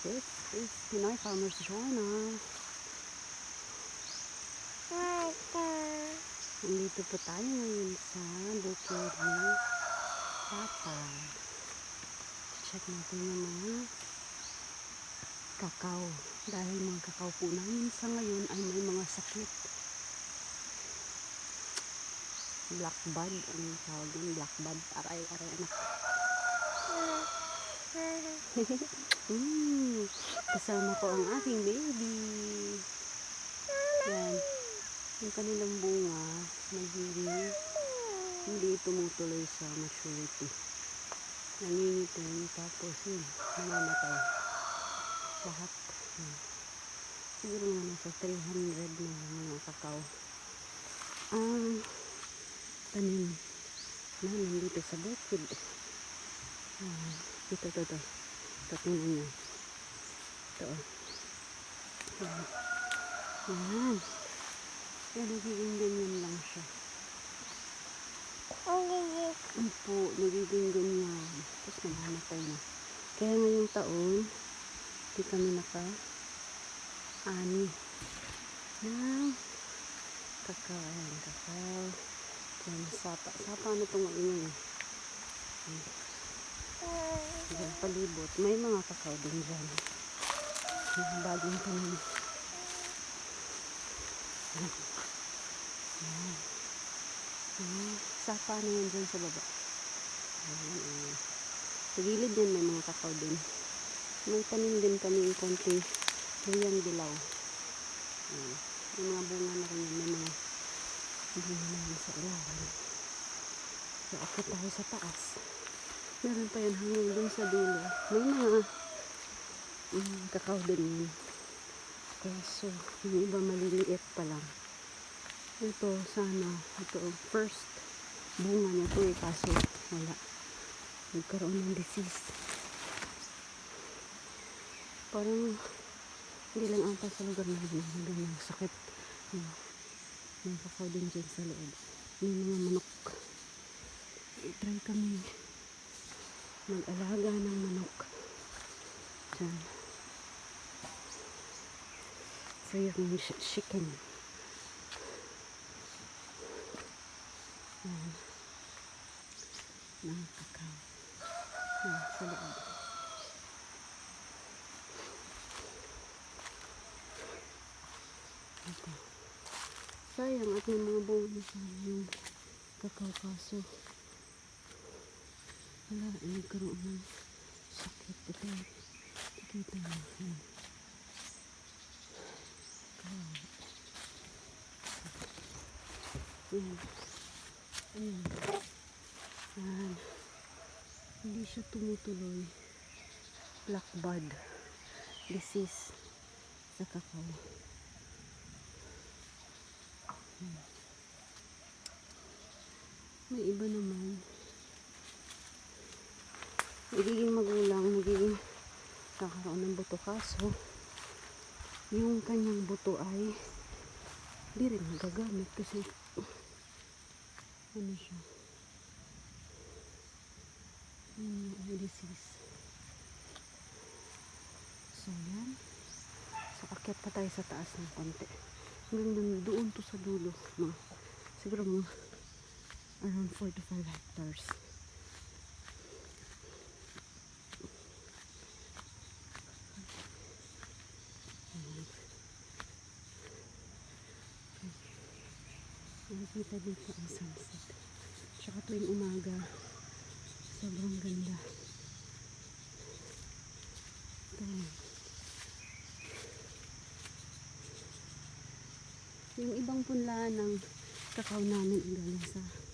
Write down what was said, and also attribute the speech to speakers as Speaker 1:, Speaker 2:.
Speaker 1: This is Pinoy Farmers Journal. Nandito po tayo ngayon sa bukid ni Papa. Check natin yung mga kakao. Dahil mga kakao po namin sa ngayon ay may mga sakit. Black bud. Ang tawag yun? Black bud. Aray, aray, anak. Mm, kasama ko ang aking baby. Yan. Yung kanilang bunga, nagiging hindi tumutuloy sa maturity. Nangingitim, tapos yun, namamatay. Lahat. Yan. Siguro nga nasa 300 na mga kakao. Ang tanim na nandito sa bukid. Ah, ito, ito. Ito, tingnan nyo. Ito. oh. Yan. Yan. Yan, nagiging ganyan lang siya. Ano po, nagiging ganyan. Tapos namamatay na. Kaya ngayong taon, di kami naka ani ng kakao. Ayan, kakao. Yan, sapa. Sapa ano itong maingay. Yan. Diyan, palibot. May mga kakao din dyan. Mga bagong tanim. Yan. Yan. Yan. Sapa na yan dyan sa baba. Ayan, ayan. Sa gilid yan may mga kakao din. May tanim din kami yung konting tuyang dilaw. Ayan. May mga bunga na rin. May mga bunga na sa ilalim. So, akit tayo sa taas. Meron pa yan hanggang dun sa dulo. May mga mm, kakao din yun. Kaso, yung iba maliliit pa lang. Ito, sana, ito, first bunga niya to eh, kaso wala. Nagkaroon ng disease. Parang, hindi lang ata sa lugar namin hanggang ng sakit. May kakao din dyan sa loob. May mga manok. I-try kami mag-alaga ng manok. Diyan. Free range chicken. Yan. Ng kakao. Yan, sa loob. Ito. Sayang at may mga sa yung kakao kaso wala, nagkaroon ng sakit. Ito, nakikita mo. Yan. Kawawa. Yan. Ayan. Yan. Hindi siya tumutuloy. Black bud. Disease sa kakao. Yan. May iba naman nagiging magulang, nagiging kakaroon ng buto. Kaso yung kanyang buto ay hindi rin magagamit kasi ano siya? Yun yung disease so yan. So akyat pa tayo sa taas ng konti. Hanggang doon to sa dulo mga, siguro mga around 4 to 5 hectares Nakikita dito ang sunset. Tsaka tuwing umaga, sobrang ganda. Yung ibang punlaan ng kakao namin ang galing sa